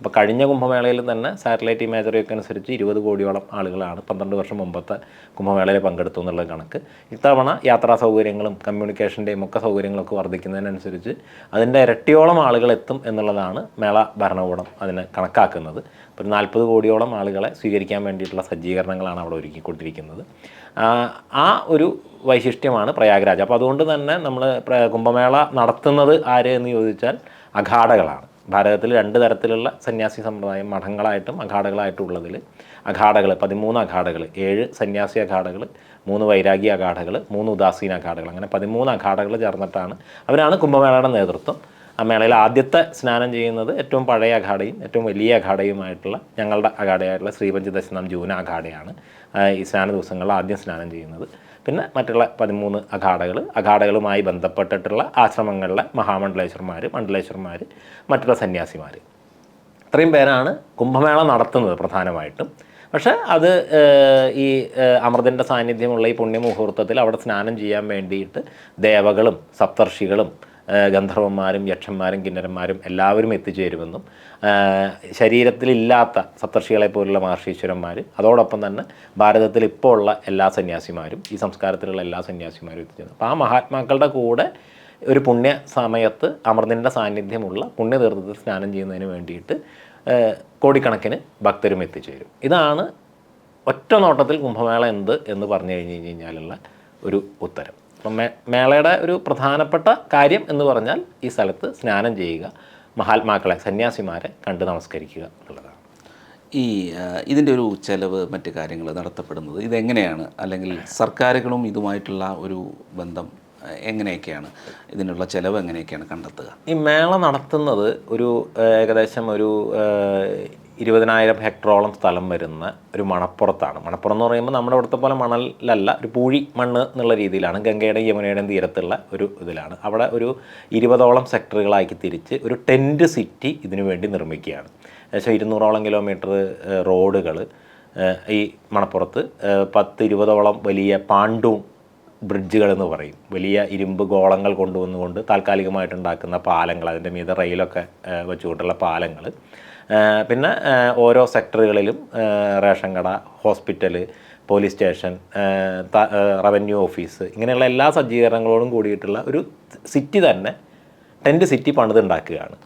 അപ്പോൾ കഴിഞ്ഞ കുംഭമേളയിൽ തന്നെ സാറ്റലൈറ്റ് ഇമേജറിയൊക്കെ അനുസരിച്ച് ഇരുപത് കോടിയോളം ആളുകളാണ് പന്ത്രണ്ട് വർഷം മുമ്പത്തെ കുംഭമേളയിൽ പങ്കെടുത്തു എന്നുള്ള കണക്ക്. ഇത്തവണ യാത്രാ സൗകര്യങ്ങളും കമ്മ്യൂണിക്കേഷന്റെയും ഒക്കെ സൗകര്യങ്ങളൊക്കെ വർദ്ധിക്കുന്നതിനനുസരിച്ച് അതിന്റെ ഇരട്ടിയോളം ആളുകൾ എത്തും എന്നുള്ളതാണ് മേള ഭരണകൂടം അതിനെ കണക്കാക്കുന്നത്. ഒരു നാൽപ്പത് കോടിയോളം ആളുകളെ സ്വീകരിക്കാൻ വേണ്ടിയിട്ടുള്ള സജ്ജീകരണങ്ങളാണ് അവിടെ ഒരുക്കി കൊടുത്തിരിക്കുന്നത്. ആ ഒരു വൈശിഷ്ട്യമാണ് പ്രയാഗ്രാജ്. അപ്പോൾ അതുകൊണ്ട് തന്നെ നമ്മൾ കുംഭമേള നടത്തുന്നത് ആര് എന്ന് ചോദിച്ചാൽ അഖാഡകളാണ്. ഭാരതത്തിൽ രണ്ട് തരത്തിലുള്ള സന്യാസി സമ്പ്രദായം മഠങ്ങളായിട്ടും അഘാടകളായിട്ടും ഉള്ളതിൽ അഘാടകൾ പതിമൂന്ന് അഘാടകൾ ഏഴ് സന്യാസി അഘാടകൾ മൂന്ന് വൈരാഗി അഘാടകൾ മൂന്ന് ഉദാസീന അഘാടകൾ അങ്ങനെ പതിമൂന്ന് അഘാടകൾ ചേർന്നിട്ടാണ് അവരാണ് കുംഭമേളയുടെ നേതൃത്വം. ആ മേളയിൽ ആദ്യത്തെ സ്നാനം ചെയ്യുന്നത് ഏറ്റവും പഴയ അഘാടയും ഏറ്റവും വലിയ അഘാടയുമായിട്ടുള്ള ഞങ്ങളുടെ അഘാടയായിട്ടുള്ള ശ്രീപഞ്ചദശനം ജൂന അഘാടയാണ് ഈ സ്നാന ദിവസങ്ങളിൽ ആദ്യം സ്നാനം ചെയ്യുന്നത്. പിന്നെ മറ്റുള്ള പതിമൂന്ന് അഖാഡകൾ അഖാഡകളുമായി ബന്ധപ്പെട്ടിട്ടുള്ള ആശ്രമങ്ങളിലെ മഹാമണ്ഡലേശ്വരന്മാർ മണ്ഡലേശ്വരന്മാർ മറ്റുള്ള സന്യാസിമാർ ഇത്രയും പേരാണ് കുംഭമേള നടത്തുന്നത് പ്രധാനമായിട്ടും. പക്ഷേ അത് ഈ അമൃതന്റെ സാന്നിധ്യമുള്ള ഈ പുണ്യമുഹൂർത്തത്തിൽ അവിടെ സ്നാനം ചെയ്യാൻ വേണ്ടിയിട്ട് ദേവകളും സപ്തർഷികളും ഗന്ധർവന്മാരും യക്ഷന്മാരും കിന്നരന്മാരും എല്ലാവരും എത്തിച്ചേരുമെന്നും ശരീരത്തിലില്ലാത്ത സപ്തർഷികളെ പോലുള്ള മഹർഷീശ്വരന്മാർ അതോടൊപ്പം തന്നെ ഭാരതത്തിൽ ഇപ്പോൾ ഉള്ള എല്ലാ സന്യാസിമാരും ഈ സംസ്കാരത്തിലുള്ള എല്ലാ സന്യാസിമാരും എത്തിച്ചേരുന്നു. അപ്പോൾ ആ മഹാത്മാക്കളുടെ കൂടെ ഒരു പുണ്യ സമയത്ത് അമൃതിന്റെ സാന്നിധ്യമുള്ള പുണ്യതീർത്ഥത്തിൽ സ്നാനം ചെയ്യുന്നതിന് വേണ്ടിയിട്ട് കോടിക്കണക്കിന് ഭക്തരും എത്തിച്ചേരും. ഇതാണ് ഒറ്റ നോട്ടത്തിൽ കുംഭമേള എന്ത് എന്ന് പറഞ്ഞു കഴിഞ്ഞ് കഴിഞ്ഞാലുള്ള ഒരു ഉത്തരം. അപ്പം മേ മേളയുടെ ഒരു പ്രധാനപ്പെട്ട കാര്യം എന്ന് പറഞ്ഞാൽ ഈ സ്ഥലത്ത് സ്നാനം ചെയ്യുക മഹാത്മാക്കളെ സന്യാസിമാരെ കണ്ട് നമസ്കരിക്കുക എന്നുള്ളതാണ്. ഈ ഇതിന്റെ ഒരു ചെലവ് മറ്റു കാര്യങ്ങൾ നടത്തപ്പെടുന്നത് ഇതെങ്ങനെയാണ്? അല്ലെങ്കിൽ സർക്കാരുകളും ഇതുമായിട്ടുള്ള ഒരു ബന്ധം എങ്ങനെയൊക്കെയാണ്? ഇതിനുള്ള ചെലവ് എങ്ങനെയൊക്കെയാണ് കണ്ടെത്തുക? ഈ മേള നടത്തുന്നത് ഒരു ഏകദേശം ഒരു ഇരുപതിനായിരം ഹെക്ടറോളം സ്ഥലം വരുന്ന ഒരു മണപ്പുറത്താണ്. മണപ്പുറം എന്ന് പറയുമ്പോൾ നമ്മുടെ ഇവിടുത്തെ പോലെ മണലല്ല ഒരു പൂഴി മണ്ണ് എന്നുള്ള രീതിയിലാണ്. ഗംഗയുടെയും യമുനയുടെയും തീരത്തുള്ള ഒരു ഇതിലാണ്. അവിടെ ഒരു ഇരുപതോളം സെക്ടറുകളാക്കി തിരിച്ച് ഒരു ടെന്റ് സിറ്റി ഇതിനു വേണ്ടി നിർമ്മിക്കുകയാണ്. ഏകദേശം ഇരുന്നൂറോളം കിലോമീറ്റർ റോഡുകൾ ഈ മണപ്പുറത്ത് പത്ത് ഇരുപതോളം വലിയ പാണ്ടൂൺ ബ്രിഡ്ജുകൾ എന്ന് പറയും. വലിയ ഇരുമ്പ് ഗോളങ്ങൾ കൊണ്ടുവന്നുകൊണ്ട് താൽക്കാലികമായിട്ടുണ്ടാക്കുന്ന പാലങ്ങൾ അതിന്റെ മീതെ റെയിലൊക്കെ വെച്ചുകൊണ്ടുള്ള പാലങ്ങൾ. പിന്നെ ഓരോ സെക്ടറുകളിലും റേഷൻ കട hospital police station revenue office ഇങ്ങനെയുള്ള എല്ലാ സജ്ജീകരണങ്ങളോടും കൂടിയിട്ടുള്ള ഒരു സിറ്റി തന്നെ ടെന്റ് സിറ്റി പണിതുണ്ടാക്കുകയാണ്.